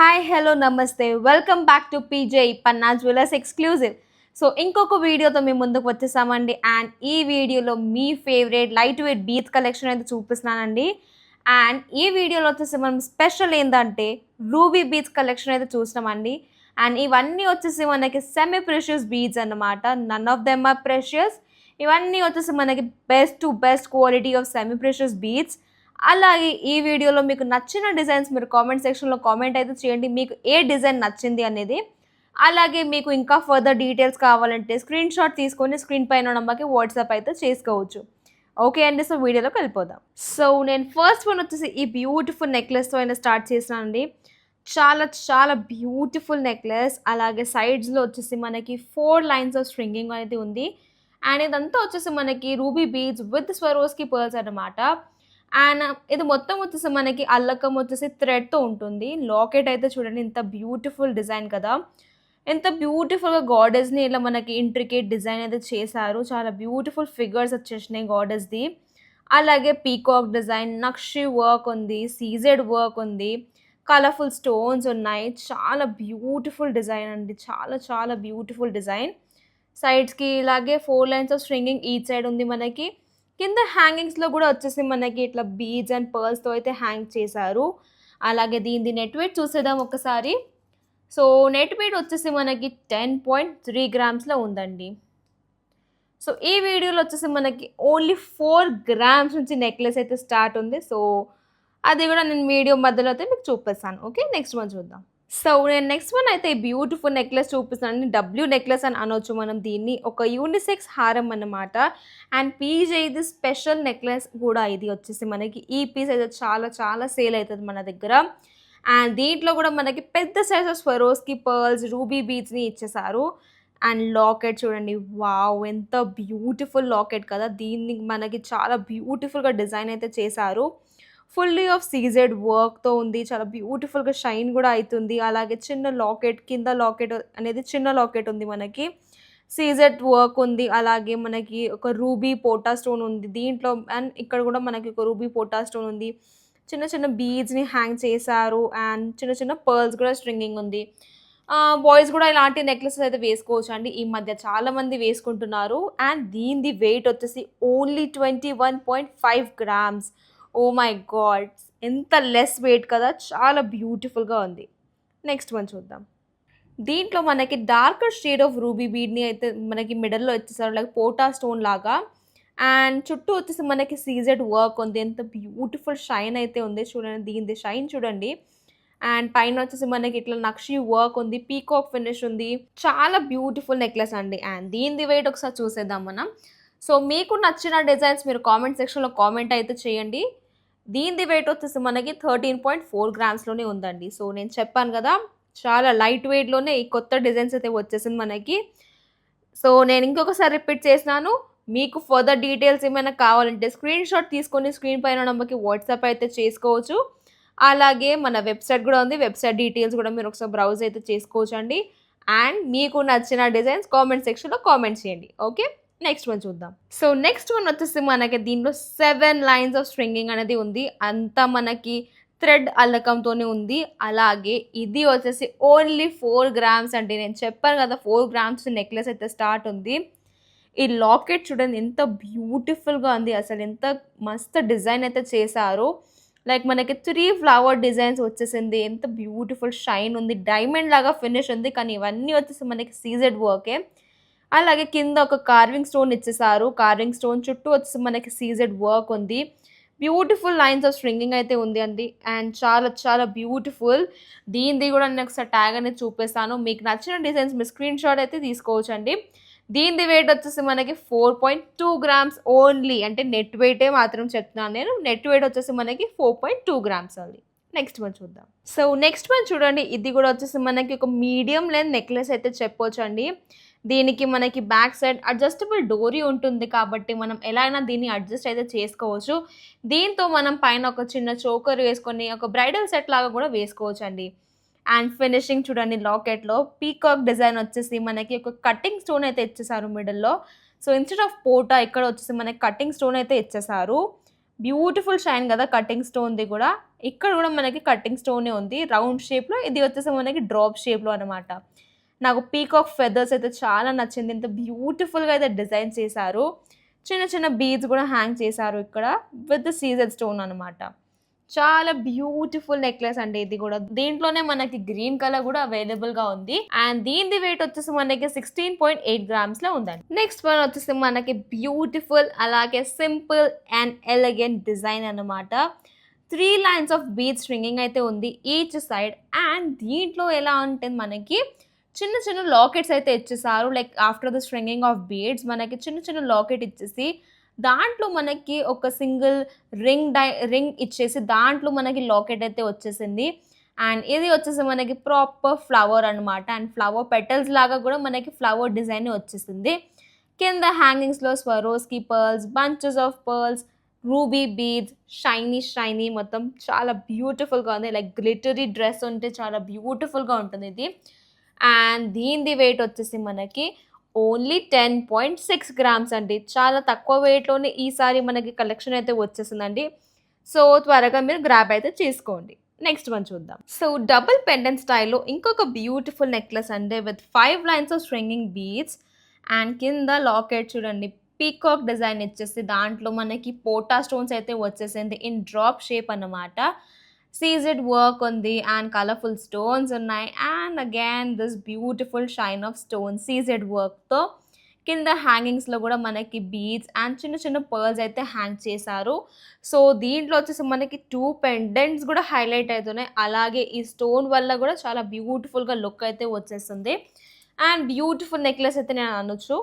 Hi hello నమస్తే. Welcome back to PJ Panna jewellers exclusive so ఇంకొక వీడియోతో మేము ముందుకు వచ్చేసామండి. అండ్ ఈ వీడియోలో మీ favourite light weight bead collection అయితే చూపిస్తున్నానండి. అండ్ ఈ వీడియోలో వచ్చేసి మనం స్పెషల్ ఏంటంటే రూబీ బీచ్ కలెక్షన్ అయితే చూసినామండి. అండ్ ఇవన్నీ వచ్చేసి మనకి సెమీ ప్రెషియస్ బీచ్ అన్నమాట. None of them are precious ఇవన్నీ వచ్చేసి మనకి best to best quality of semi precious bead అలాగే ఈ వీడియోలో మీకు నచ్చిన డిజైన్స్ మీరు కామెంట్ సెక్షన్లో కామెంట్ అయితే చేయండి. మీకు ఏ డిజైన్ నచ్చింది అనేది. అలాగే మీకు ఇంకా ఫర్దర్ డీటెయిల్స్ కావాలంటే స్క్రీన్ షాట్ తీసుకొని స్క్రీన్ పైన నెంబర్కి వాట్సాప్ అయితే చేసుకోవచ్చు. ఓకే అండి సో వీడియోలోకి వెళ్ళిపోదాం. సో నేను ఫస్ట్ వన్ వచ్చేసి ఈ బ్యూటిఫుల్ నెక్లెస్తో అయినా స్టార్ట్ చేసినానండి. చాలా చాలా బ్యూటిఫుల్ నెక్లెస్ అలాగే సైడ్స్లో వచ్చేసి మనకి ఫోర్ లైన్స్ ఆఫ్ స్ట్రింగింగ్ అనేది ఉంది. అండ్ ఇదంతా వచ్చేసి మనకి ruby beads with Swarovski pearls అన్నమాట. అండ్ ఇది మొత్తం వచ్చేసి మనకి అల్లకం వచ్చేసి థ్రెడ్తో ఉంటుంది. లాకెట్ అయితే చూడండి ఇంత బ్యూటిఫుల్ డిజైన్ కదా. ఎంత బ్యూటిఫుల్గా గాడెస్ని ఇలా మనకి ఇంట్రికేట్ డిజైన్ అయితే చేశారు. చాలా బ్యూటిఫుల్ ఫిగర్స్ వచ్చేసినాయి గాడెస్ది అలాగే పీకాక్ డిజైన్ నక్షి వర్క్ ఉంది సీజెడ్ వర్క్ ఉంది. కలర్ఫుల్ స్టోన్స్ ఉన్నాయి. చాలా బ్యూటిఫుల్ డిజైన్ అండి. చాలా చాలా బ్యూటిఫుల్ డిజైన్ సైడ్స్కి ఇలాగే four lines of stringing each side ఉంది మనకి. కింద హ్యాంగింగ్స్లో కూడా వచ్చేసి మనకి ఇట్లా బీడ్స్ అండ్ పర్ల్స్తో అయితే హ్యాంగ్ చేశారు. అలాగే దీనిది నెట్ వెయిట్ చూసేద్దాం ఒకసారి. సో నెట్ వెయిట్ వచ్చేసి మనకి టెన్ పాయింట్ త్రీ గ్రామ్స్లో ఉందండి. సో ఈ వీడియోలో వచ్చేసి మనకి ఓన్లీ ఫోర్ గ్రామ్స్ నుంచి నెక్లెస్ అయితే స్టార్ట్ ఉంది. సో అది కూడా నేను వీడియో మధ్యలో అయితే మీకు చూపిస్తాను. ఓకే నెక్స్ట్ వన్ చూద్దాం. సో నేను నెక్స్ట్ వన్ అయితే బ్యూటిఫుల్ నెక్లెస్ చూపిస్తున్నాను. డబ్ల్యూ నెక్లెస్ అని అనొచ్చు మనం దీన్ని. ఒక యూనిసెక్స్ హారం అన్నమాట. అండ్ పీజ్ ఇది స్పెషల్ నెక్లెస్ కూడా ఇది వచ్చేసి మనకి. ఈ పీస్ అయితే చాలా చాలా సేల్ అవుతుంది మన దగ్గర. అండ్ దీంట్లో కూడా మనకి పెద్ద size of Swarovski pearls ruby బీచ్ని ఇచ్చేసారు. అండ్ లాకెట్ చూడండి. వావ్ ఎంత బ్యూటిఫుల్ లాకెట్ కదా. దీన్ని మనకి చాలా బ్యూటిఫుల్గా డిజైన్ అయితే చేశారు. ఫుల్లీ ఆఫ్ సీజెడ్ వర్క్తో ఉంది. చాలా బ్యూటిఫుల్గా షైన్ కూడా అవుతుంది అలాగే చిన్న లాకెట్ కింద లాకెట్ అనేది చిన్న లాకెట్ ఉంది మనకి. సీజెడ్ వర్క్ ఉంది. అలాగే మనకి ఒక రూబీ పోటా స్టోన్ ఉంది. దీంట్లో అండ్ ఇక్కడ కూడా మనకి ఒక రూబీ పోటా స్టోన్ ఉంది. చిన్న చిన్న బీడ్స్ని హ్యాంగ్ చేశారు అండ్ చిన్న చిన్న పర్ల్స్ కూడా స్ట్రింగింగ్ ఉంది. బాయ్స్ కూడా ఇలాంటి నెక్లెసెస్ అయితే వేసుకోవచ్చు అండి. ఈ మధ్య చాలామంది వేసుకుంటున్నారు. అండ్ దీనిది వెయిట్ వచ్చేసి only twenty one point five grams. Oh my god ఎంత లెస్ వెయిట్ కదా చాలా బ్యూటిఫుల్గా ఉంది. నెక్స్ట్ వన్ చూద్దాం. దీంట్లో మనకి డార్కర్ షేడ్ ఆఫ్ రూబీ బీడ్ని అయితే మనకి మిడల్లో ఇచ్చేసారు లైక్ పోటా స్టోన్ లాగా. అండ్ చుట్టూ వచ్చేసి మనకి సీజెడ్ వర్క్ ఉంది ఎంత బ్యూటిఫుల్ షైన్ అయితే ఉంది చూడండి దీనిది షైన్ చూడండి. అండ్ పైన వచ్చేసి మనకి ఇట్లా నక్షి వర్క్ ఉంది పీకాక్ ఫినిష్ ఉంది చాలా బ్యూటిఫుల్ నెక్లెస్ అండి. అండ్ దీనిది వెయిట్ ఒకసారి చూసేద్దాం మనం. సో మీకు నచ్చిన డిజైన్స్ మీరు కామెంట్ సెక్షన్లో కామెంట్ అయితే చేయండి. దీనిది వెయిట్ వచ్చేసి మనకి థర్టీన్ పాయింట్ ఫోర్ గ్రామ్స్లోనే ఉందండి. సో నేను చెప్పాను కదా చాలా లైట్ వెయిట్లోనే ఈ కొత్త డిజైన్స్ అయితే వచ్చేసింది మనకి. సో నేను ఇంకొకసారి రిపీట్ చేసినాను. మీకు ఫర్దర్ డీటెయిల్స్ ఏమైనా కావాలంటే స్క్రీన్ షాట్ తీసుకొని స్క్రీన్ పైన నెంబర్కి వాట్సాప్ అయితే చేసుకోవచ్చు. అలాగే మన వెబ్సైట్ కూడా ఉంది. వెబ్సైట్ డీటెయిల్స్ కూడా మీరు ఒకసారి బ్రౌజ్ అయితే చేసుకోవచ్చు అండి అండ్ మీకు నచ్చిన డిజైన్స్ కామెంట్ సెక్షన్లో కామెంట్ చేయండి. ఓకే? నెక్స్ట్ వన్ చూద్దాం. సో నెక్స్ట్ వన్ వచ్చేసి మనకి దీంట్లో సెవెన్ లైన్స్ ఆఫ్ స్ట్రింగింగ్ అనేది ఉంది. అంతా మనకి థ్రెడ్ అల్లకంతోనే ఉంది. అలాగే ఇది వచ్చేసి ఓన్లీ ఫోర్ గ్రామ్స్ అండి. నేను చెప్పాను కదా ఫోర్ గ్రామ్స్ నెక్లెస్ అయితే స్టార్ట్ ఉంది. ఈ లాకెట్ చూడండి ఎంత బ్యూటిఫుల్గా ఉంది. అసలు ఎంత మస్త్ డిజైన్ అయితే చేశారు. లైక్ మనకి త్రీ ఫ్లవర్ డిజైన్స్ వచ్చేసింది. ఎంత బ్యూటిఫుల్ షైన్ ఉంది. డైమండ్ లాగా ఫినిష్ ఉంది. కానీ ఇవన్నీ వచ్చేసి మనకి సీజెడ్ వర్కే. అలాగే కింద ఒక కార్వింగ్ స్టోన్ ఇచ్చేసారు కార్వింగ్ స్టోన్ చుట్టూ వచ్చి మనకి సీజెడ్ వర్క్ ఉంది. బ్యూటిఫుల్ లైన్స్ ఆఫ్ స్ట్రింగింగ్ అయితే ఉంది అండి. అండ్ చాలా చాలా బ్యూటిఫుల్ దీనిది కూడా నేను ఒకసారి ట్యాగ్ అనేది చూపిస్తాను. మీకు నచ్చిన డిజైన్స్ మీరు స్క్రీన్ షాట్ అయితే తీసుకోవచ్చు అండి దీనిది వెయిట్ వచ్చేసి మనకి four point two grams only అంటే నెట్ వెయిటే మాత్రం చెప్తున్నాను నేను. నెట్ వెయిట్ వచ్చేసి మనకి ఫోర్ పాయింట్ టూ గ్రామ్స్ అది నెక్స్ట్ వన్ చూద్దాం. సో నెక్స్ట్ వన్ చూడండి. ఇది కూడా వచ్చేసి మనకి ఒక మీడియం లెంత్ నెక్లెస్ అయితే చెప్పొచ్చు అండి దీనికి మనకి బ్యాక్ సైడ్ అడ్జస్టబుల్ డోరీ ఉంటుంది కాబట్టి మనం ఎలా అయినా దీన్ని అడ్జస్ట్ అయితే చేసుకోవచ్చు. దీంతో మనం పైన ఒక చిన్న చోకర్ వేసుకొని ఒక బ్రైడల్ సెట్ లాగా కూడా వేసుకోవచ్చు అండి అండ్ ఫినిషింగ్ చూడండి లాకెట్లో పీకాక్ డిజైన్ వచ్చేసి మనకి ఒక కటింగ్ స్టోన్ అయితే ఇచ్చేసారు మిడిల్లో. సో ఇన్స్టెడ్ ఆఫ్ పోటా ఇక్కడ వచ్చేసి మనకి కటింగ్ స్టోన్ అయితే ఇచ్చేసారు. బ్యూటిఫుల్ షైన్ కదా కటింగ్ స్టోన్ది కూడా. ఇక్కడ కూడా మనకి కటింగ్ స్టోనే ఉంది. రౌండ్ షేప్లో ఇది వచ్చేసి మనకి డ్రాప్ షేప్లో అనమాట నాకు పీకాక్ ఫెదర్స్ అయితే చాలా నచ్చింది. ఇంత బ్యూటిఫుల్గా అయితే డిజైన్ చేశారు. చిన్న చిన్న బీడ్స్ కూడా హ్యాంగ్ చేశారు ఇక్కడ విత్ సీజర్ స్టోన్ అనమాట చాలా బ్యూటిఫుల్ నెక్లెస్ అండి ఇది కూడా. దీంట్లోనే మనకి గ్రీన్ కలర్ కూడా అవైలబుల్గా ఉంది. అండ్ దీని వెయిట్ వచ్చేసి మనకి సిక్స్టీన్ పాయింట్ ఎయిట్ గ్రామ్స్లో ఉందండి. నెక్స్ట్ వన్ వచ్చేసి మనకి బ్యూటిఫుల్ అలాగే సింపుల్ అండ్ ఎలగెంట్ డిజైన్ అన్నమాట. Three lines of bead stringing అయితే ఉంది ఈచ్ సైడ్ అండ్ దీంట్లో ఎలా ఉంటుంది మనకి చిన్న చిన్న లాకెట్స్ అయితే ఇచ్చేసారు. Like after the stringing of beads మనకి చిన్న చిన్న లాకెట్ ఇచ్చేసి దాంట్లో మనకి ఒక సింగిల్ రింగ్ డై రింగ్ ఇచ్చేసి దాంట్లో మనకి లాకెట్ అయితే వచ్చేసింది. అండ్ ఇది వచ్చేసి మనకి ప్రాపర్ ఫ్లవర్ అనమాట అండ్ ఫ్లవర్ పెటల్స్ లాగా కూడా మనకి ఫ్లవర్ డిజైన్ వచ్చేసింది. కింద హ్యాంగింగ్స్లో Swarovski pearls bunches of pearls ruby beads shiny shiny మొత్తం చాలా బ్యూటిఫుల్గా ఉంది. లైక్ గ్లిటరీ డ్రెస్ ఉంటే చాలా బ్యూటిఫుల్గా ఉంటుంది ఇది. అండ్ దీనిది వెయిట్ వచ్చేసి మనకి only ten point six grams అండి. చాలా తక్కువ వెయిట్లోనే ఈసారి మనకి కలెక్షన్ అయితే వచ్చేసిందండి. సో త్వరగా మీరు గ్రాబ్ అయితే చేసుకోండి. నెక్స్ట్ వన్ చూద్దాం. సో డబుల్ పెండెంట్ స్టైల్లో ఇంకొక బ్యూటిఫుల్ నెక్లెస్ అండి. With five lines of stringing beads and కింద లాకెట్ చూడండి. పీకాక్ డిజైన్ ఇచ్చేసి దాంట్లో మనకి పోటా స్టోన్స్ అయితే వచ్చేసింది. ఇన్ డ్రాప్ షేప్ అన్నమాట. సీజెడ్ వర్క్ ఉంది అండ్ కలర్ఫుల్ స్టోన్స్ ఉన్నాయి. And again this beautiful shine of stone CZ వర్క్తో కింద హ్యాంగింగ్స్లో కూడా మనకి బీడ్స్ అండ్ చిన్న చిన్న పర్ల్స్ అయితే హ్యాంగ్ చేశారు. సో దీంట్లో వచ్చేసి మనకి టూ పెండెంట్స్ కూడా హైలైట్ అవుతున్నాయి. అలాగే ఈ స్టోన్ వల్ల కూడా చాలా బ్యూటిఫుల్గా లుక్ అయితే వచ్చేస్తుంది అండ్ బ్యూటిఫుల్ నెక్లెస్ అయితే నేను అనొచ్చు.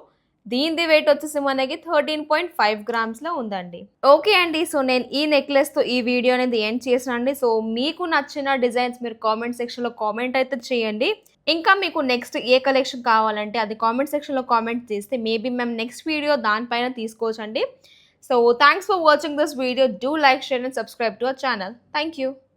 దీనిది వెయిట్ వచ్చేసి మనకి థర్టీన్ పాయింట్ ఫైవ్ గ్రామ్స్లో ఉందండి. ఓకే అండి సో నేను ఈ నెక్లెస్తో ఈ వీడియో అనేది ఎండ్ చేసినండి సో మీకు నచ్చిన డిజైన్స్ మీరు కామెంట్ సెక్షన్లో కామెంట్ అయితే చేయండి. ఇంకా మీకు నెక్స్ట్ ఏ కలెక్షన్ కావాలంటే అది కామెంట్ సెక్షన్లో కామెంట్ చేస్తే మేబీ మేము నెక్స్ట్ వీడియో దానిపైన తీసుకోవచ్చండి. So thanks for watching this video do like share and subscribe to our channel thank you